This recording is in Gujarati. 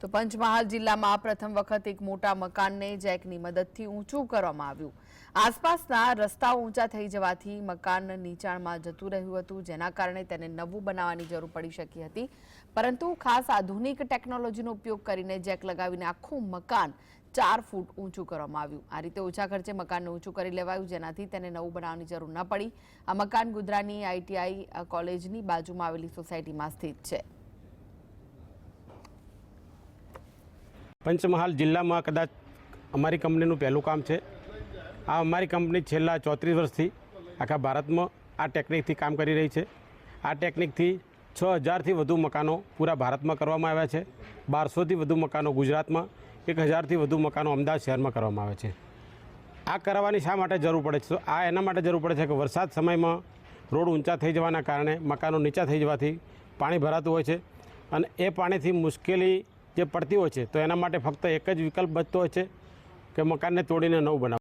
તો પંચમહાલ જિલ્લામાં પ્રથમ વખત એક મોટા મકાનને જેકની મદદથી ઊંચું કરવામાં આવ્યું. આસપાસના રસ્તાઓ ઊંચા થઈ જવાથી મકાન નીચાણમાં જતું રહ્યું હતું, જેના કારણે તેને નવું બનાવવાની જરૂર પડી શકી હતી. પરંતુ ખાસ આધુનિક ટેકનોલોજીનો ઉપયોગ કરીને જેક લગાવીને આખું મકાન ચાર ફૂટ ઊંચું કરવામાં આવ્યું. આ રીતે ઓછા ખર્ચે મકાનને ઊંચું કરી લેવાયું, જેનાથી તેને નવું બનાવવાની જરૂર ન પડી. આ મકાન ગુજરાતની આઈટીઆઈ કોલેજની બાજુમાં આવેલી સોસાયટીમાં સ્થિત છે. પંચમહાલ જિલ્લામાં કદાચ અમારી કંપનીનું પહેલું કામ છે. આ અમારી કંપની છેલ્લા ચોત્રીસ વર્ષથી આખા ભારતમાં આ ટેકનિકથી કામ કરી રહી છે. આ ટેકનિકથી છ હજારથી વધુ મકાનો પૂરા ભારતમાં કરવામાં આવ્યા છે. બારસોથી વધુ મકાનો ગુજરાતમાં, એક હજારથી વધુ મકાનો અમદાવાદ શહેરમાં કરવામાં આવે છે. આ કરાવવાની શા માટે જરૂર પડે છે? તો આ એના માટે જરૂર પડે છે કે વરસાદ સમયમાં રોડ ઊંચા થઈ જવાના કારણે મકાનો નીચા થઈ જવાથી પાણી ભરાતું હોય છે અને એ પાણીથી મુશ્કેલી જે પડતી હોય છે, તો એના માટે ફક્ત એક જ વિકલ્પ બચતો હોય છે કે મકાનને તોડીને નવું બનાવવું.